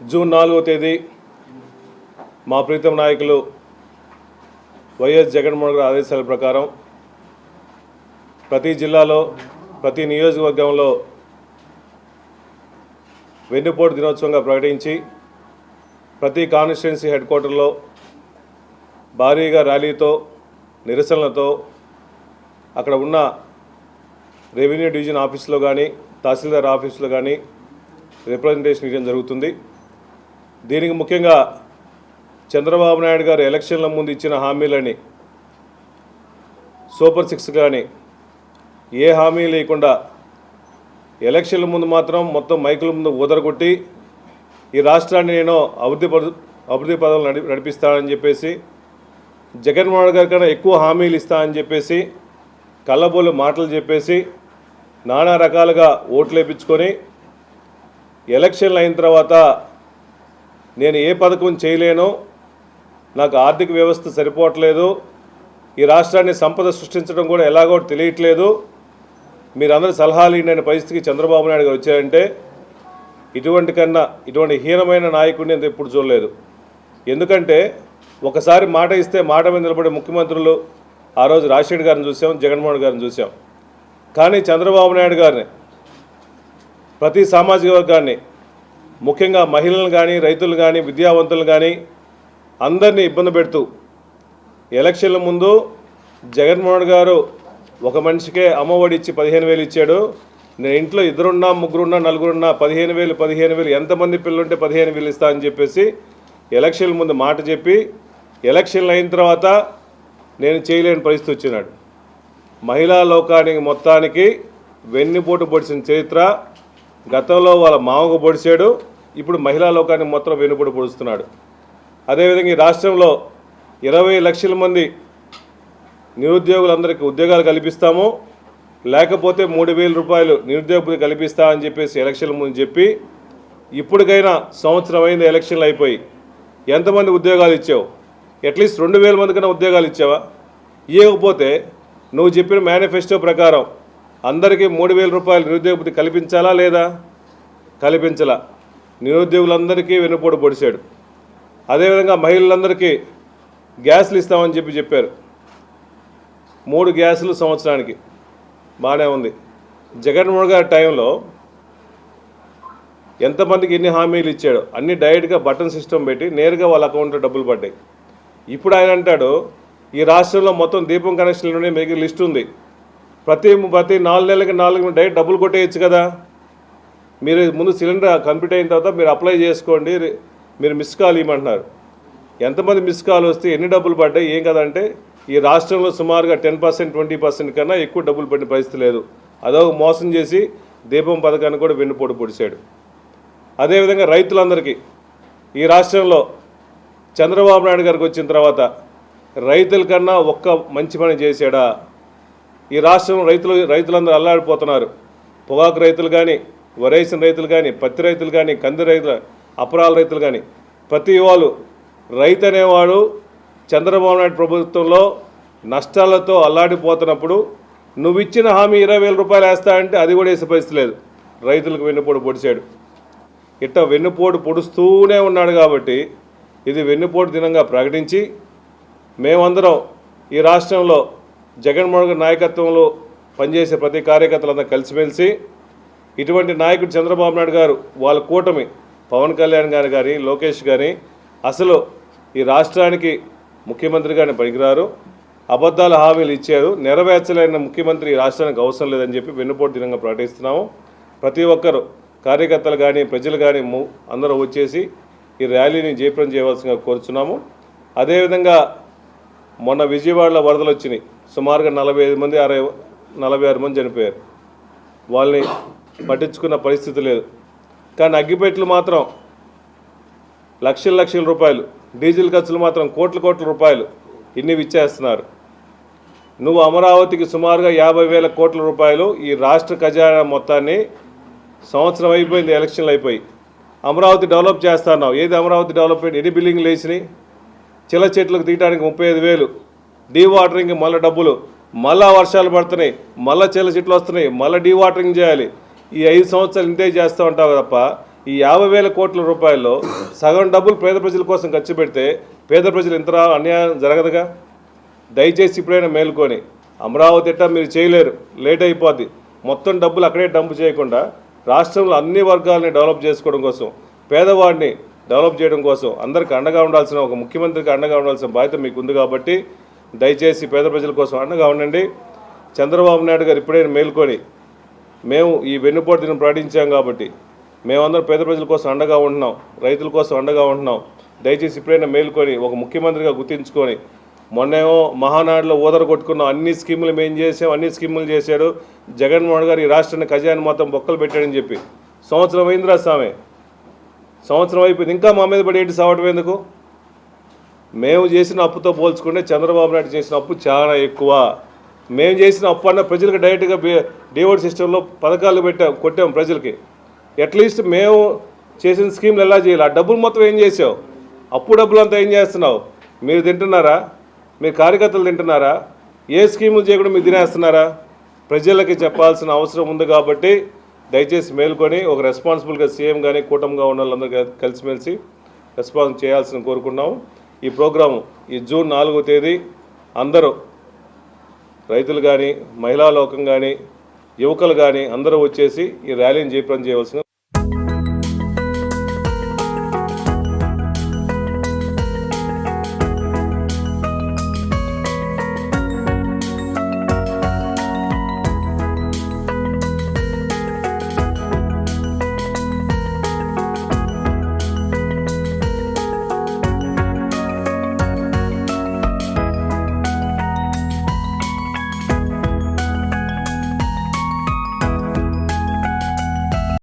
June నాలుగో తేదీ మా ప్రీతం నాయకులు వైఎస్ జగన్మోహన్ గారి ఆదేశాల ప్రకారం ప్రతి జిల్లాలో ప్రతి నియోజకవర్గంలో వెన్నుపోటు దినోత్సవంగా ప్రకటించి ప్రతి కాన్స్టిట్యున్సీ హెడ్ క్వార్టర్లో భారీగా ర్యాలీతో నిరసనలతో అక్కడ ఉన్న రెవెన్యూ డివిజన్ ఆఫీస్లో కానీ తహసీల్దార్ ఆఫీసులో కానీ రిప్రజెంటేషన్ ఇవ్వడం జరుగుతుంది. దీనికి ముఖ్యంగా చంద్రబాబు నాయుడు గారు ఎలక్షన్ల ముందు ఇచ్చిన హామీలని సూపర్ సిక్స్ కానీ ఏ హామీ లేకుండా ఎలక్షన్ల ముందు మాత్రం మొత్తం మైకుల ముందు ఊదరగొట్టి ఈ రాష్ట్రాన్ని నేను అభివృద్ధి పద అభివృద్ధి పదవులు నడి నడిపిస్తానని చెప్పేసి జగన్మోహన్ గారి కన్నా ఎక్కువ హామీలు ఇస్తానని చెప్పేసి కళ్ళబోలు మాటలు చెప్పేసి నానా రకాలుగా ఓట్లు వేయించుకొని ఎలక్షన్లు అయిన తర్వాత నేను ఏ పథకం చేయలేను నాకు ఆర్థిక వ్యవస్థ సరిపోవట్లేదు ఈ రాష్ట్రాన్ని సంపద సృష్టించడం కూడా ఎలాగో తెలియట్లేదు. మీరందరూ సలహాలు ఇవ్వని పరిస్థితికి చంద్రబాబు నాయుడు గారు వచ్చారంటే ఇటువంటి కన్నా ఇటువంటి హీనమైన నాయకుడిని నేను ఎప్పుడు చూడలేదు. ఎందుకంటే ఒకసారి మాట ఇస్తే మాట మీద నిలబడే ముఖ్యమంత్రులు ఆ రోజు రాజశేఖర్ గారిని చూసాం జగన్మోహన్ గారిని చూసాం. కానీ చంద్రబాబు నాయుడు గారిని ప్రతి సామాజిక వర్గాన్ని ముఖ్యంగా మహిళలను కానీ రైతులు కానీ విద్యావంతులు కానీ అందరినీ ఇబ్బంది పెడుతూ ఎలక్షన్ల ముందు జగన్మోహన్ గారు ఒక మనిషికే అమ్మఒడి ఇచ్చి పదిహేను వేలు ఇచ్చాడు. నేను ఇంట్లో ఇద్దరున్నా ముగ్గురున్నా నలుగురున్నా పదిహేను వేలు పదిహేను వేలు ఎంతమంది పిల్లలుంటే పదిహేను వేలు ఇస్తా అని చెప్పేసి ఎలక్షన్ల ముందు మాట చెప్పి ఎలక్షన్లు అయిన తర్వాత నేను చేయలేని పరిస్థితి వచ్చినాడు. మహిళా లోకానికి మొత్తానికి వెన్నుపోటు పొడిచిన చరిత్ర గతంలో వాళ్ళ మామకు పొడిచాడు ఇప్పుడు మహిళా లోకాన్ని మొత్తం వెనుపడి పొడుస్తున్నాడు. అదేవిధంగా ఈ రాష్ట్రంలో ఇరవై లక్షల మంది నిరుద్యోగులందరికీ ఉద్యోగాలు కల్పిస్తాము లేకపోతే మూడు వేల రూపాయలు నిరుద్యోగులు కల్పిస్తా అని చెప్పేసి ఎలక్షన్ల ముందు చెప్పి ఇప్పటికైనా సంవత్సరం అయింది ఎలక్షన్లు అయిపోయి ఎంతమంది ఉద్యోగాలు ఇచ్చావు? అట్లీస్ట్ రెండు వేల మంది కన్నా ఉద్యోగాలు ఇచ్చావా? ఇవ్వకపోతే నువ్వు చెప్పిన మేనిఫెస్టో ప్రకారం అందరికీ మూడు వేల రూపాయలు నిరుద్యోగపతి కల్పించాలా లేదా? కల్పించలా. నిరుద్యోగులందరికీ వెనుపోటు పొడిచాడు అదేవిధంగా మహిళలందరికీ గ్యాస్లు ఇస్తామని చెప్పి చెప్పారు. మూడు గ్యాసులు సంవత్సరానికి. బాగానే ఉంది. జగన్మోహన్ గారి టైంలో ఎంతమందికి ఎన్ని హామీలు ఇచ్చాడో అన్ని డైరెక్ట్గా బటన్ సిస్టమ్ పెట్టి నేరుగా వాళ్ళ అకౌంట్లో డబ్బులు పడ్డాయి. ఇప్పుడు ఆయన అంటాడు ఈ రాష్ట్రంలో మొత్తం దీపం కనెక్షన్లోనే మీకు లిస్ట్ ఉంది. ప్రతి ప్రతి నాలుగు నెలలకి నాలుగు డైరెక్ట్ డబ్బులు కొట్టేయచ్చు కదా. మీరు ముందు సిలిండర్ కంప్లీట్ అయిన తర్వాత మీరు అప్లై చేసుకోండి. మీరు మిస్ కాల్ ఇవ్వమంటున్నారు. ఎంతమంది మిస్ కాల్ వస్తే ఎన్ని డబ్బులు పడ్డాయి ఏం కదంటే ఈ రాష్ట్రంలో సుమారుగా టెన్ పర్సెంట్ ట్వంటీ పర్సెంట్ కన్నా ఎక్కువ డబ్బులు పడిన పరిస్థితి లేదు. అదొక మోసం చేసి దీపం పథకాన్ని కూడా వెన్నుపోటు పొడిచాడు. అదేవిధంగా రైతులందరికీ ఈ రాష్ట్రంలో చంద్రబాబు నాయుడు గారికి వచ్చిన తర్వాత రైతుల కన్నా ఒక్క మంచి పని చేశాడా? ఈ రాష్ట్రం రైతులు రైతులందరూ అల్లాడిపోతున్నారు. పొగాకు రైతులు కానీ వరేసిన రైతులు కానీ పత్తి రైతులు కానీ కంది రైతులు అపరాల రైతులు కానీ ప్రతి వాళ్ళు రైతు అనేవాడు చంద్రబాబు నాయుడు ప్రభుత్వంలో నష్టాలతో అల్లాడిపోతున్నప్పుడు నువ్వు ఇచ్చిన హామీ ఇరవై వేల రూపాయలు వేస్తా అంటే అది కూడా వేసే పరిస్థితి లేదు. రైతులకు వెన్నుపోటు పొడిచాడు. ఇట్ట వెన్నుపోటు పొడుస్తూనే ఉన్నాడు కాబట్టి ఇది వెన్నుపోటు దినంగా ప్రకటించి మేమందరం ఈ రాష్ట్రంలో జగన్మోహన్ గారి నాయకత్వంలో పనిచేసే ప్రతి కార్యకర్తలందరూ కలిసిమెలిసి ఇటువంటి నాయకుడు చంద్రబాబు నాయుడు గారు వాళ్ళ కూటమి పవన్ కళ్యాణ్ గారు కానీ లోకేష్ కానీ అసలు ఈ రాష్ట్రానికి ముఖ్యమంత్రి గారిని పనికిరారు. అబద్ధాల హామీలు ఇచ్చారు. నెరవేర్చలేని ముఖ్యమంత్రి ఈ రాష్ట్రానికి అవసరం లేదని చెప్పి వెన్నుపోటు దినంగా ప్రకటిస్తున్నాము. ప్రతి ఒక్కరు కార్యకర్తలు కానీ ప్రజలు కానీ అందరూ వచ్చేసి ఈ ర్యాలీని జయప్రం చేయవలసిందిగా కోరుచున్నాము. అదేవిధంగా మొన్న విజయవాడలో వరదలు వచ్చినాయి. సుమారుగా నలభై ఐదు మంది అరవై నలభై ఆరు మంది చనిపోయారు. వాళ్ళని పట్టించుకున్న పరిస్థితి లేదు. కానీ అగ్గిపెట్లు మాత్రం లక్షల లక్షల రూపాయలు డీజిల్ ఖర్చులు మాత్రం కోట్ల కోట్ల రూపాయలు ఇన్ని ఇచ్చేస్తున్నారు నువ్వు అమరావతికి సుమారుగా యాభై వేల కోట్ల రూపాయలు ఈ రాష్ట్ర ఖజానా మొత్తాన్ని సంవత్సరం అయిపోయింది ఎలక్షన్లు అయిపోయి. అమరావతి డెవలప్ చేస్తున్నావు ఏది అమరావతి డెవలప్మెంట్? ఎన్ని బిల్డింగ్లు వేసినాయి? చిల చెట్లకు దిగడానికి ముప్పై ఐదు వేలు. డీ వాటరింగ్ మళ్ళీ డబ్బులు. మళ్ళా వర్షాలు పడుతున్నాయి మళ్ళీ చెల్ల చెట్లు వస్తున్నాయి మళ్ళీ డీ వాటరింగ్ చేయాలి. ఈ ఐదు సంవత్సరాలు ఇంతే చేస్తూ ఉంటావు తప్ప ఈ యాభై వేల కోట్ల రూపాయల్లో సగం డబ్బులు పేద ప్రజల కోసం ఖర్చు పెడితే పేద ప్రజలు ఇంత అన్యాయం జరగదుగా? దయచేసి ఇప్పుడైనా మేలుకొని అమరావతి ఎట్టా మీరు చేయలేరు లేట్ అయిపోద్ది. మొత్తం డబ్బులు అక్కడే డంప్ చేయకుండా రాష్ట్రంలో అన్ని వర్గాలని డెవలప్ చేసుకోవడం కోసం పేదవాడిని డెవలప్ చేయడం కోసం అందరికి అండగా ఉండాల్సిన ఒక ముఖ్యమంత్రికి అండగా ఉండాల్సిన బాధ్యత మీకు ఉంది కాబట్టి దయచేసి పేద ప్రజల కోసం అండగా ఉండండి. చంద్రబాబు నాయుడు గారు ఇప్పుడైనా మేల్కొని మేము ఈ వెన్నుపోటు దినం ప్రకటించాం కాబట్టి మేమందరం పేద ప్రజల కోసం అండగా ఉంటున్నాం రైతుల కోసం అండగా ఉంటున్నాం. దయచేసి ఇప్పుడైనా మేల్కొని ఒక ముఖ్యమంత్రిగా గుర్తించుకొని మొన్నేమో మహానాడులో ఓదర కొట్టుకున్నాం అన్ని స్కీములు మేము చేసాం అన్ని స్కీములు చేశాడు. జగన్మోహన్ గారు ఈ రాష్ట్రాన్ని ఖజానా మొత్తం బొక్కలు పెట్టాడని చెప్పి. సంవత్సరం అయిందిరా స్వామి సంవత్సరం అయిపోయింది. ఇంకా మా మీద పడి ఏంటి సావటం ఎందుకు? మేము చేసిన అప్పుతో పోల్చుకుంటే చంద్రబాబు నాయుడు చేసిన అప్పు చాలా ఎక్కువ. మేము చేసిన అప్పు అన్న ప్రజలకు డైరెక్ట్గా డివోడ్ సిస్టంలో పథకాలు పెట్టాం కొట్టాం ప్రజలకి. అట్లీస్ట్ మేము చేసిన స్కీమ్లు ఎలా చేయాలి? ఆ డబ్బులు మొత్తం ఏం చేసావు? అప్పు డబ్బులు అంతా ఏం చేస్తున్నావు? మీరు తింటున్నారా? మీ కార్యకర్తలు తింటున్నారా? ఏ స్కీములు చేయకుండా మీరు తినేస్తున్నారా? ప్రజలకి చెప్పాల్సిన అవసరం ఉంది కాబట్టి దయచేసి మేల్కొని ఒక రెస్పాన్సిబుల్గా సీఎం కానీ కూటమిగా ఉన్న వాళ్ళందరూ కలిసిమెలిసి రెస్పాన్స్ చేయాల్సిన కోరుకున్నాము ఈ ప్రోగ్రాము ఈ జూన్ నాలుగో తేదీ అందరూ రైతులు కానీ మహిళా లోకం కానీ యువకులు కానీ అందరూ వచ్చేసి ఈ ర్యాలీని జయప్రదం చేయవలసిన